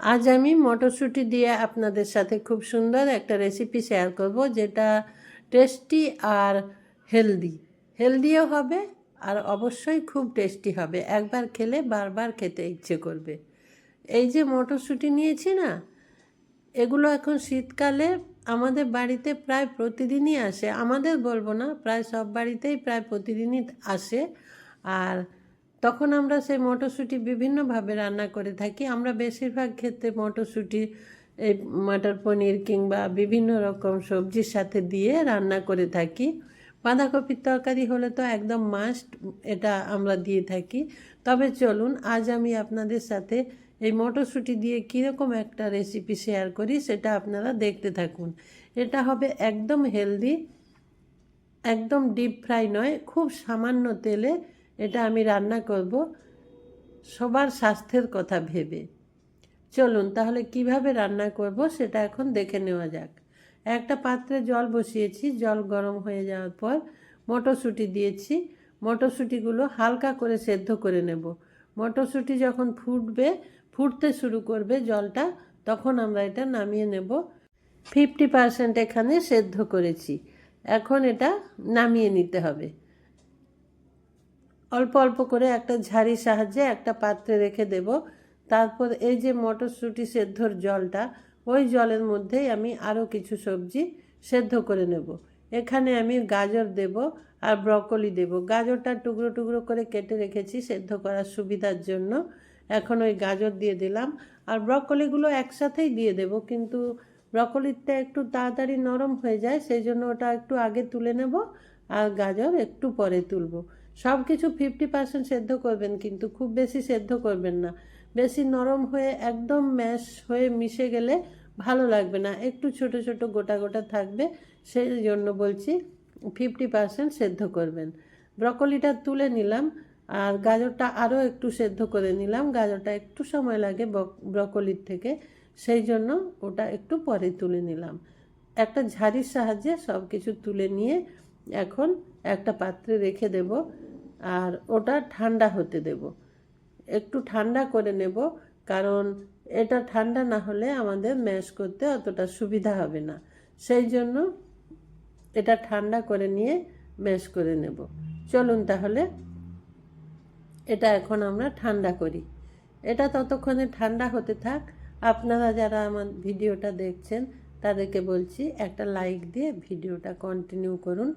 আজ আমি মটরশুঁটি দিয়ে আপনাদের সাথে খুব সুন্দর একটা রেসিপি শেয়ার করব যেটা টেস্টি আর হেলদি হেলদিও হবে আর অবশ্যই খুব টেস্টি হবে। একবার খেলে বারবার খেতে ইচ্ছে করবে। এই যে মটরশুঁটি নিয়েছি না, এগুলো এখন শীতকালে আমাদের বাড়িতে প্রায় প্রতিদিনই আসে। আমাদের বলব না, প্রায় সব বাড়িতেই প্রায় প্রতিদিনই আসে। আর তখন আমরা সেই মটরশুঁটি বিভিন্নভাবে রান্না করে থাকি। আমরা বেশিরভাগ ক্ষেত্রে মটরশুঁটি, এই মটর পনির কিংবা বিভিন্ন রকম সবজির সাথে দিয়ে রান্না করে থাকি। বাঁধাকপির তরকারি হলে তো একদম মাস্ট এটা আমরা দিয়ে থাকি। তবে চলুন, আজ আমি আপনাদের সাথে এই মটরশুঁটি দিয়ে কীরকম একটা রেসিপি শেয়ার করি সেটা আপনারা দেখতে থাকুন। এটা হবে একদম হেলদি একদম ডিপ ফ্রাই নয়, খুব সামান্য তেলে এটা আমি রান্না করব। সবার স্বাস্থ্যের কথা ভেবে। চলুন, তাহলে কীভাবে রান্না করব সেটা এখন দেখে নেওয়া যাক। একটা পাত্রে জল বসিয়েছি, জল গরম হয়ে যাওয়ার পর মটরশুঁটি দিয়েছি। মটরশুঁটিগুলো হালকা করে সেদ্ধ করে নেব। মটরশুঁটি যখন ফুটবে, ফুটতে শুরু করবে জলটা, তখন আমরা এটা নামিয়ে নেব। ফিফটি পার্সেন্ট এখানে সেদ্ধ করেছি। এখন এটা নামিয়ে নিতে হবে। অল্প অল্প করে একটা ঝাড়ির সাহায্যে একটা পাত্রে রেখে দেব। তারপর এই যে মটরশুঁটি সেদ্ধর জলটা, ওই জলের মধ্যেই আমি আরও কিছু সবজি সেদ্ধ করে নেব। এখানে আমি গাজর দেব আর ব্রকলি দেব। গাজরটা টুকরো টুকরো করে কেটে রেখেছি সেদ্ধ করার সুবিধার জন্য। এখন ওই গাজর দিয়ে দিলাম আর ব্রকলিগুলো একসাথেই দিয়ে দেব, কিন্তু ব্রকলিটা একটু তাড়াতাড়ি নরম হয়ে যায়, সেই জন্য ওটা একটু আগে তুলে নেব আর গাজর একটু পরে তুলব। সব কিছু ফিফটি পার্সেন্ট সেদ্ধ করবেন, কিন্তু খুব বেশি সেদ্ধ করবেন না। বেশি নরম হয়ে একদম ম্যাশ হয়ে মিশে গেলে ভালো লাগবে না। একটু ছোট ছোট গোটা গোটা থাকবে, সেই জন্য বলছি ফিফটি পার্সেন্ট সেদ্ধ করবেন। ব্রকলিটা তুলে নিলাম, আর গাজরটা আরও একটু সেদ্ধ করে নিলাম। গাজরটা একটু সময় লাগে ব্রকলির থেকে, সেই জন্য ওটা একটু পরে তুলে নিলাম। একটা ঝাড়ির সাহায্যে সব কিছু তুলে নিয়ে এখন একটা পাত্রে রেখে দেব আর ওটা ঠান্ডা হতে দেব। একটু ঠান্ডা করে নেব কারণ এটা ঠান্ডা না হলে আমাদের ম্যাশ করতে অতটা সুবিধা হবে না। সেই জন্য এটা ঠান্ডা করে নিয়ে ম্যাশ করে নেব। চলুন তাহলে এটা এখন আমরা ঠান্ডা করি। এটা ততক্ষণে ঠান্ডা হতে থাক। আপনারা যারা আমার ভিডিওটা দেখছেন, তাদেরকে বলছি একটা লাইক দিয়ে ভিডিওটা কন্টিনিউ করুন।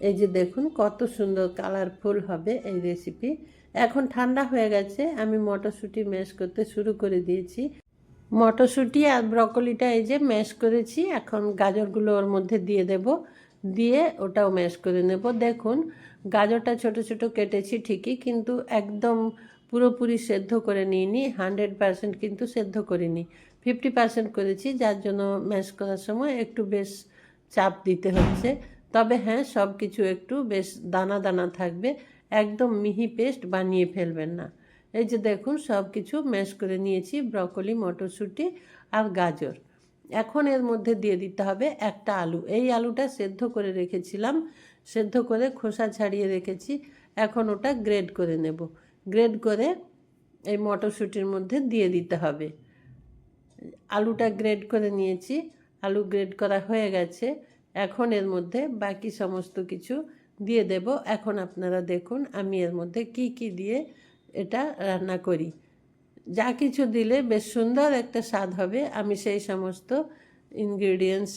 এই যে দেখুন, কত সুন্দর কালারফুল হবে এই রেসিপি এখন ঠান্ডা হয়ে গেছে, আমি মটরশুঁটি ম্যাশ করতে শুরু করে দিয়েছি। মটরশুঁটি আর ব্রকলিটা এই যে ম্যাশ করেছি, এখন গাজরগুলো ওর মধ্যে দিয়ে দেব। দিয়ে ওটাও ম্যাশ করে নেব। দেখুন, গাজরটা ছোট ছোট কেটেছি ঠিকই, কিন্তু একদম পুরোপুরি সেদ্ধ করে নিইনি হান্ড্রেড পারসেন্ট কিন্তু সেদ্ধ করিনি। ফিফটি পারসেন্ট করেছি, যার জন্য ম্যাশ করার সময় একটু বেশ চাপ দিতে হচ্ছে। তবে হ্যাঁ সব কিছু একটু বেশ দানা দানা থাকবে। একদম মিহি পেস্ট বানিয়ে ফেলবেন না। এই যে দেখুন সব কিছু ম্যাশ করে নিয়েছি, ব্রকলি, মটরশুঁটি আর গাজর। এখন এর মধ্যে দিয়ে দিতে হবে একটা আলু। এই আলুটা সেদ্ধ করে রেখেছিলাম, সেদ্ধ করে খোসা ছাড়িয়ে রেখেছি। এখন ওটা গ্রেড করে নেব। গ্রেড করে এই মটরশুঁটির মধ্যে দিয়ে দিতে হবে। আলুটা গ্রেড করে নিয়েছি। আলু গ্রেড করা হয়ে গেছে। এখন এর মধ্যে বাকি সমস্ত কিছু দিয়ে দেব। এখন আপনারা দেখুন, আমি এর মধ্যে কি কি দিয়ে এটা রান্না করি। যা কিছু দিলে বেশ সুন্দর একটা স্বাদ হবে। আমি সেই সমস্ত ইনগ্রিডিয়েন্টস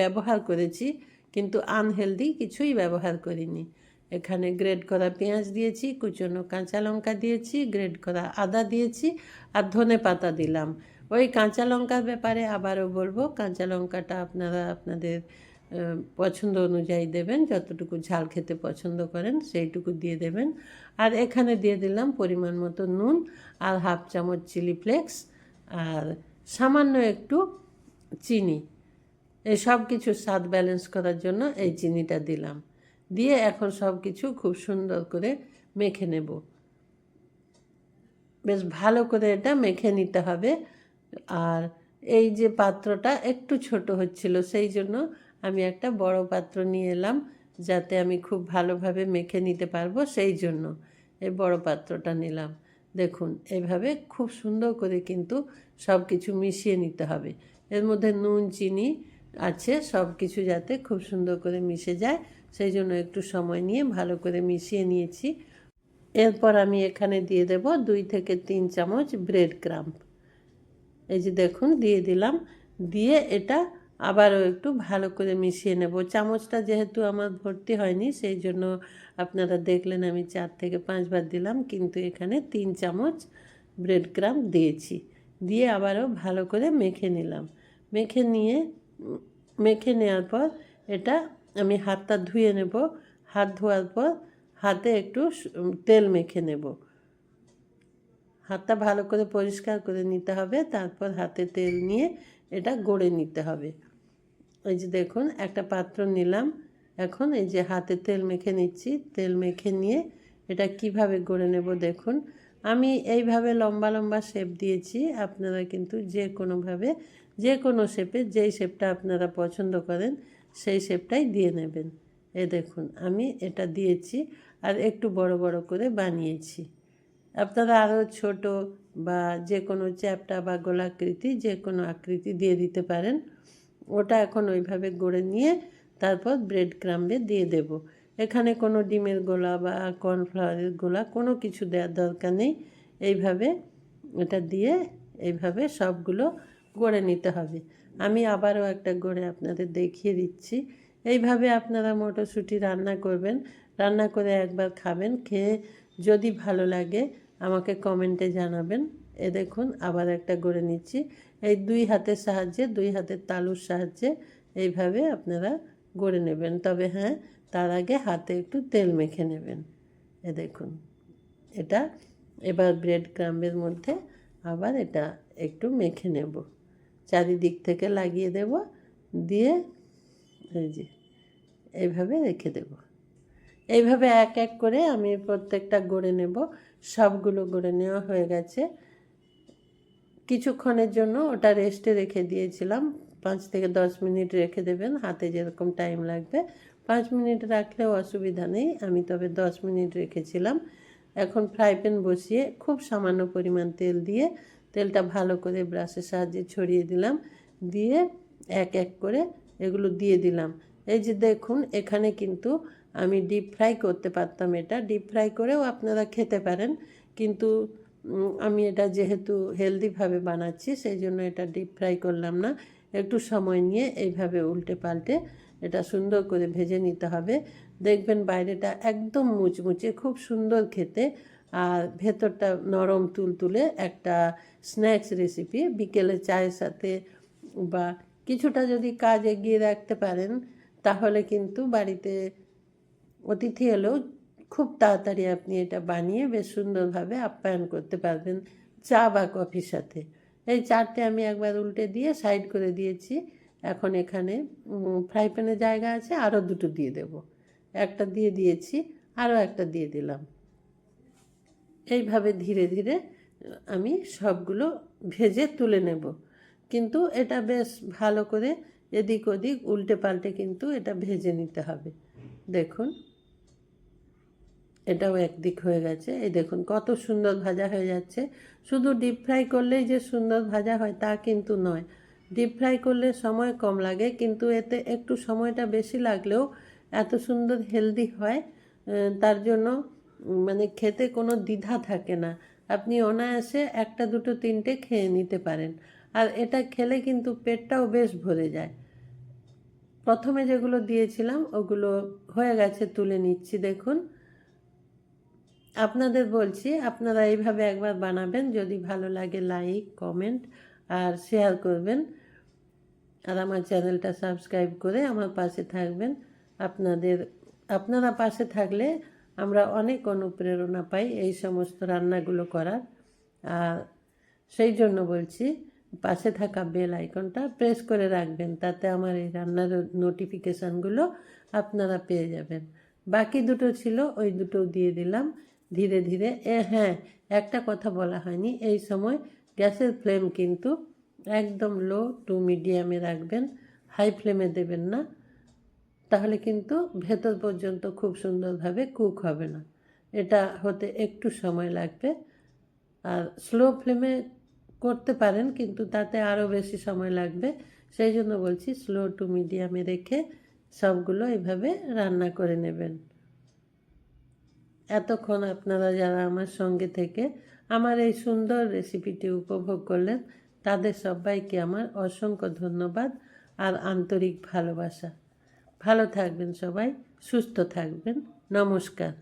ব্যবহার করেছি, কিন্তু আনহেলদি কিছুই ব্যবহার করিনি। এখানে গ্রেড করা পেঁয়াজ দিয়েছি, কুচনো কাঁচা লঙ্কা দিয়েছি গ্রেড করা আদা দিয়েছি আর ধনে পাতা দিলাম। ওই কাঁচা লঙ্কার ব্যাপারে আবারও বলব, কাঁচা লঙ্কাটা আপনারা আপনাদের পছন্দ অনুযায়ী দেবেন, যতটুকু ঝাল খেতে পছন্দ করেন সেইটুকু দিয়ে দেবেন। আর এখানে দিয়ে দিলাম পরিমাণ মতো নুন, আর হাফ চামচ চিলি ফ্লেক্স, আর সামান্য একটু চিনি। এই সব কিছু স্বাদ ব্যালেন্স করার জন্য এই চিনিটা দিলাম। দিয়ে এখন সব কিছু খুব সুন্দর করে মেখে নেব। বেশ ভালো করে এটা মেখে নিতে হবে। আর এই যে পাত্রটা একটু ছোট হচ্ছিল, সেই জন্য আমি একটা বড় পাত্র নিয়ে এলাম যাতে আমি খুব ভালোভাবে মেখে নিতে পারব সেই জন্য। এই বড় পাত্রটা নিলাম। দেখুন, এভাবে খুব সুন্দর করে কিন্তু সব কিছু মিশিয়ে নিতে হবে। এর মধ্যে নুন, চিনি আছে সব কিছু যাতে খুব সুন্দর করে মিশে যায়। সেই জন্য একটু সময় নিয়ে ভালো করে মিশিয়ে নিয়েছি। এরপর আমি এখানে দিয়ে দেব দুই থেকে তিন চামচ ব্রেড ক্রাম্প। এই যে দেখুন, দিয়ে দিলাম। দিয়ে এটা আবারও একটু ভালো করে মিশিয়ে নেব। চামচটা যেহেতু আমার ভর্তি হয়নি, সেই জন্য আপনারা দেখলেন আমি চার থেকে পাঁচবার দিলাম, কিন্তু এখানে তিন চামচ ব্রেড ক্রাম দিয়েছি। দিয়ে আবারও ভালো করে মেখে নিলাম। মেখে নিয়ে, মেখে নেওয়ার পর এটা আমি হাতটা ধুয়ে নেব। হাত ধোয়ার পর হাতে একটু তেল মেখে নেব। হাতটা ভালো করে পরিষ্কার করে নিতে হবে, তারপর হাতে তেল নিয়ে এটা গড়ে নিতে হবে। এই যে দেখুন, একটা পাত্র নিলাম। এখন এই যে হাতে তেল মেখে নিচ্ছি। তেল মেখে নিয়ে এটা কীভাবে গড়ে নেব দেখুন। আমি এইভাবে লম্বা লম্বা শেপ দিয়েছি। আপনারা কিন্তু যে কোনোভাবে, যে কোনো শেপে যেই শেপটা আপনারা পছন্দ করেন, সেই শেপটাই দিয়ে নেবেন। এ দেখুন, আমি এটা দিয়েছি আর একটু বড় বড় করে বানিয়েছি। আপনারা আরও ছোট বা যে কোনো চ্যাপটা বা গোলাকৃতি যে কোনো আকৃতি দিয়ে দিতে পারেন। ওটা এখন ওইভাবে গড়ে নিয়ে তারপর ব্রেড ক্রাম্বে দিয়ে দেব। এখানে কোনো ডিমের গোলা বা কর্নফ্লাওয়ারের গোলা কোনো কিছু দেওয়ার দরকার নেই। এইভাবে এটা দিয়ে এইভাবে সবগুলো গড়ে নিতে হবে। আমি আবারও একটা গড়ে আপনাদের দেখিয়ে দিচ্ছি। এইভাবে আপনারা মটরশুঁটি রান্না করবেন। রান্না করে একবার খাবেন, খেয়ে যদি ভালো লাগে আমাকে কমেন্টে জানাবেন। এ দেখুন, আবার একটা গড়ে নিচ্ছি। এই দুই হাতের সাহায্যে, দুই হাতের তালুর সাহায্যে এইভাবে আপনারা গড়ে নেবেন। তবে হ্যাঁ তার আগে হাতে একটু তেল মেখে নেবেন। এ দেখুন, এটা এবার ব্রেড ক্রাম্বের মধ্যে আবার এটা একটু মেখে নেব। চারিদিক থেকে লাগিয়ে দেব, দিয়ে এই যে এইভাবে রেখে দেব। এইভাবে এক এক করে আমি প্রত্যেকটা গড়ে নেব। সবগুলো গড়ে নেওয়া হয়ে গেছে। কিছুক্ষণের জন্য ওটা রেস্টে রেখে দিয়েছিলাম। পাঁচ থেকে দশ মিনিট রেখে দেবেন, হাতে যেরকম টাইম লাগবে। পাঁচ মিনিট রাখলেও অসুবিধা নেই, আমি তবে দশ মিনিট রেখেছিলাম। এখন ফ্রাই প্যান বসিয়ে খুব সামান্য পরিমাণ তেল দিয়ে তেলটা ভালো করে ব্রাশের সাহায্যে ছড়িয়ে দিলাম। দিয়ে এক এক করে এগুলো দিয়ে দিলাম। এই যে দেখুন, এখানে কিন্তু আমি ডিপ ফ্রাই করতে পারতাম এটা। ডিপ ফ্রাই করেও আপনারা খেতে পারেন, কিন্তু আমি এটা যেহেতু হেলদিভাবে বানাচ্ছি, সেই জন্য এটা ডিপ ফ্রাই করলাম না। একটু সময় নিয়ে এইভাবে উল্টে পাল্টে এটা সুন্দর করে ভেজে নিতে হবে। দেখবেন বাইরেটা একদম মুচমুচে, খুব সুন্দর খেতে। আর ভেতরটা নরম তুলতুলে একটা স্ন্যাক্স রেসিপি বিকেলে চায়ের সাথে বা কিছুটা যদি কাজ এগিয়ে রাখতে পারেন, তাহলে কিন্তু বাড়িতে অতিথি এলেও খুব তাড়াতাড়ি আপনি এটা বানিয়ে বেশ সুন্দরভাবে আপ্যায়ন করতে পারবেন চা বা কফির সাথে। এই চারটে আমি একবার উল্টে দিয়ে সাইড করে দিয়েছি। এখন এখানে ফ্রাই প্যানের জায়গা আছে, আরও দুটো দিয়ে দেব। একটা দিয়ে দিয়েছি, আরও একটা দিয়ে দিলাম। এইভাবে ধীরে ধীরে আমি সবগুলো ভেজে তুলে নেব। কিন্তু এটা বেশ ভালো করে এদিক ওদিক উল্টে পাল্টে কিন্তু এটা ভেজে নিতে হবে। দেখুন। এটাও একদিক হয়ে গেছে। এই দেখুন, কত সুন্দর ভাজা হয়ে যাচ্ছে। শুধু ডিপ ফ্রাই করলেই যে সুন্দর ভাজা হয় তা কিন্তু নয়। ডিপ ফ্রাই করলে সময় কম লাগে, কিন্তু এতে একটু সময়টা বেশি লাগলেও এত সুন্দর হেলদি হয় তার জন্য মানে খেতে কোনো দ্বিধা থাকে না। আপনি অনায়াসে একটা, দুটো, তিনটে খেয়ে নিতে পারেন। আর এটা খেলে কিন্তু পেটটাও বেশ ভরে যায়। প্রথমে যেগুলো দিয়েছিলাম, ওগুলো হয়ে গেছে, তুলে নিচ্ছি, দেখুন। আপনাদের বলছি, আপনারা এইভাবে একবার বানাবেন, যদি ভালো লাগে লাইক, কমেন্ট আর শেয়ার করবেন। আর আমার চ্যানেলটা সাবস্ক্রাইব করে আমার পাশে থাকবেন। আপনাদের, আপনারা পাশে থাকলে আমরা অনেক অনুপ্রেরণা পাই এই সমস্ত রান্নাগুলো করার। আর সেই জন্য বলছি, পাশে থাকা বেল আইকনটা প্রেস করে রাখবেন, তাতে আমার এই রান্নার নোটিফিকেশানগুলো আপনারা পেয়ে যাবেন। বাকি দুটো ছিল, ওই দুটো দিয়ে দিলাম। ধীরে ধীরে, এ হ্যাঁ একটা কথা বলা হয়নি। এই সময় গ্যাসের ফ্লেম কিন্তু একদম লো টু মিডিয়ামে রাখবেন, হাই ফ্লেমে দেবেন না। তাহলে কিন্তু ভেতর পর্যন্ত খুব সুন্দরভাবে কুক হবে না। এটা হতে একটু সময় লাগবে। আর স্লো ফ্লেমে করতে পারেন, কিন্তু তাতে আরও বেশি সময় লাগবে। সেই জন্য বলছি, স্লো টু মিডিয়ামে রেখে সবগুলো এভাবে রান্না করে নেবেন। এতক্ষণ আপনারা যারা আমার সঙ্গে থেকে আমার এই সুন্দর রেসিপিটি উপভোগ করলেন, তাদের সবাইকে আমার অসংখ্য ধন্যবাদ আর আন্তরিক ভালোবাসা। ভালো থাকবেন সবাই, সুস্থ থাকবেন। নমস্কার।